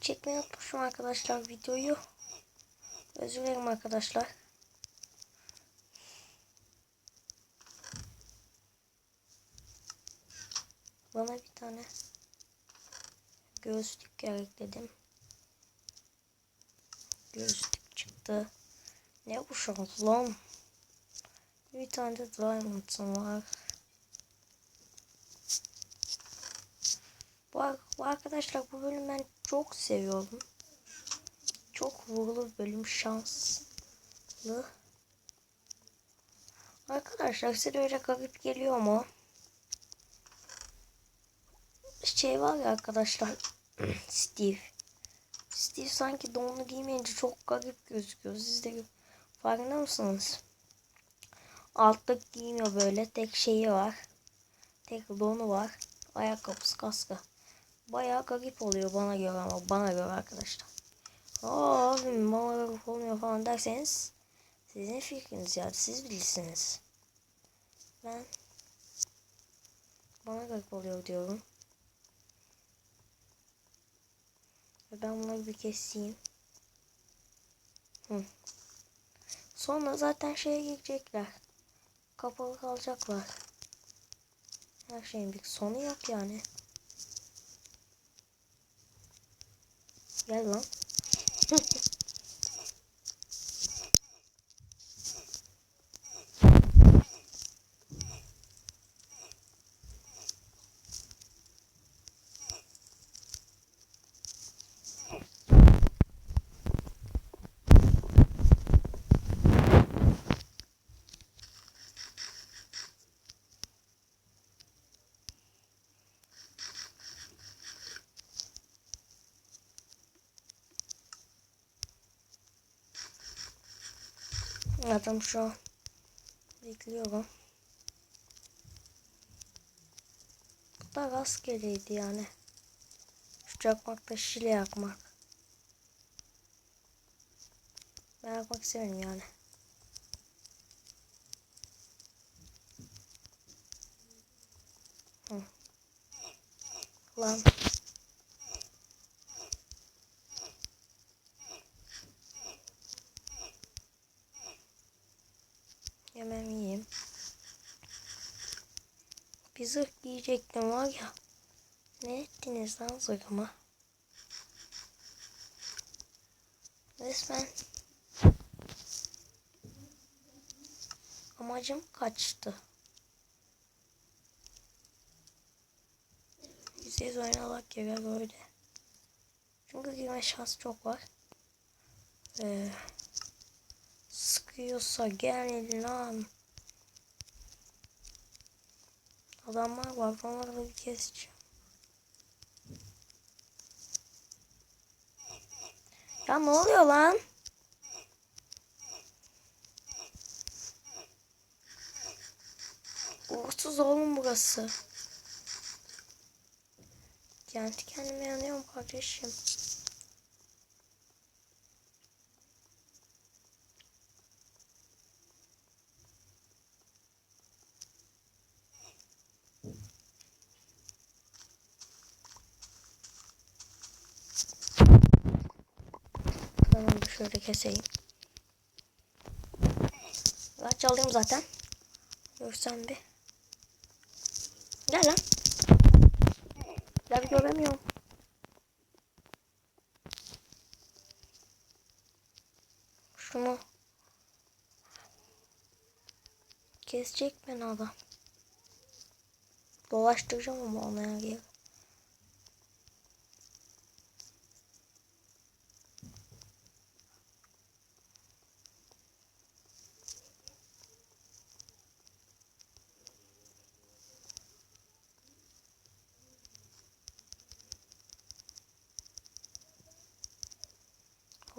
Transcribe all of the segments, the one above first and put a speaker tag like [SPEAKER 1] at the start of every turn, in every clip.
[SPEAKER 1] Çekmeyi unutmuşum arkadaşlar videoyu. Özür dilerim arkadaşlar. Bana bir tane gözlük gerekledim. Gözlük çıktı. Ne bu şans lan? Bir tane de diamond'ım var. Bu arkadaşlar bu bölümü ben çok seviyorum. Çok vurulu bölüm şanslı. Arkadaşlar size öyle garip geliyor mu? Şey var ya arkadaşlar. Steve. Steve sanki donunu giymeyince çok garip gözüküyor. Siz de farkında mısınız? Altlık giymiyor böyle. Tek şeyi var. Tek donu var. Ayakkabısı kaskı. Bayağı garip oluyor bana göre ama bana göre arkadaşlar. Aa abim bana garip olmuyor falan derseniz sizin fikriniz yani siz bilirsiniz. Ben bana garip oluyor diyorum. Ve Ben bunları bir keseyim. Hı. Sonra zaten şeye girecekler. Kapalı kalacaklar. Her şeyin bir sonu yok yani. Gel lan. Adam şu an bekliyorum. Bu da rastgeleydi yani. Şu çakmakta şile yakmak. Ben yakmak isterim yani. Hı. Lan. Zırh giyecektim var ya. Ne ettiniz lan zırhıma? Resmen amacım kaçtı. Yüzdeyiz oynamak göre böyle. Çünkü girme şansı çok var. Ee, sıkıyorsa gel lan. Adamlar var. Onları bir keseceğim. Ya ne oluyor lan? Uğursuz oğlum burası. Kendi kendime yanıyorum kardeşim. Tamam şöyle keseyim. Kaç alayım zaten. Görsen bir. Gel lan. Gel göremiyorum. Şunu. Kesecek beni adam. Dolaştıracağım ama ona ya.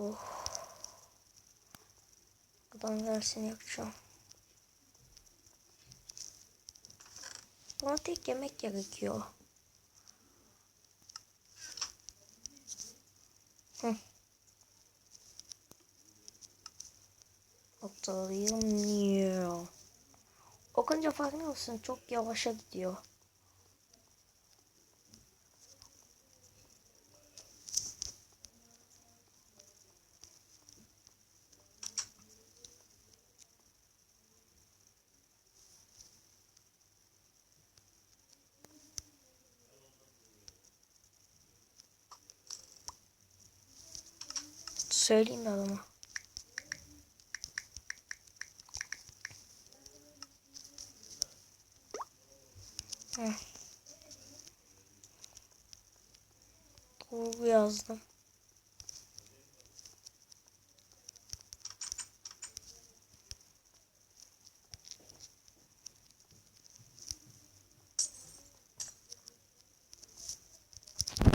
[SPEAKER 1] Oh. Adam gelsin yapacağım. Bana tek yemek gerekiyor. Hı. Hatırlayamıyor. Okunca farkında mısın? Çok yavaşa gidiyor. Söyleyeyim de adama. Hı. Vurgu yazdım.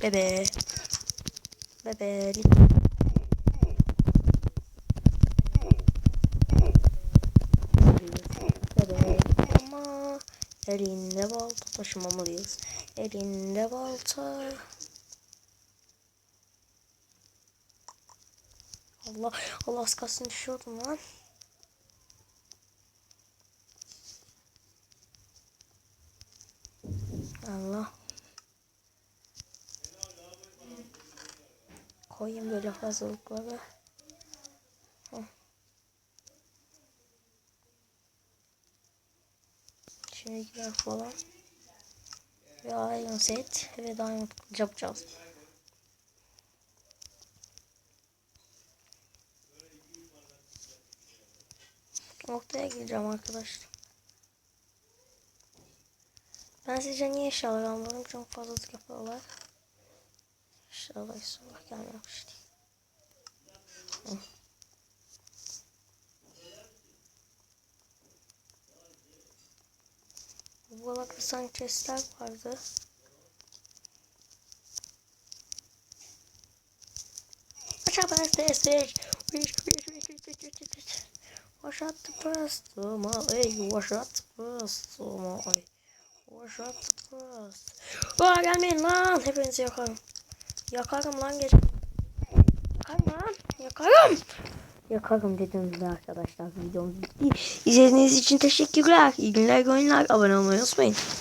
[SPEAKER 1] Bebe. Bebe. Ama elinde balta taşımamalıyız. Elinde balta. Allah Allah az kalsın düşüyordum lan. Allah. Koyayım böyle hazırlıkları. Heh. Gider falan. Ve iron set ve diamond yapacağız. Noktaya gireceğim arkadaşlar. Ben sizce niye eşyalar almadım? Çok fazlalık yapıyorlar. İnşallah inşallah gelmemişti. Hı. Sanki chestler vardı. Press this bitch. Wish, wish, wish, wish, wish, wish, wish. Wash out the press to my ey. Wash out the press to my ey. Wash out the press. Aa gelmeyin lan. Hepinizi yakarım. Yakarım lan gece. Yakarım lan. Yakarım. Yakarım dedim de arkadaşlar. Videom bitti. İzlediğiniz için teşekkürler. İyi günler, günler. Abone olmayı unutmayın.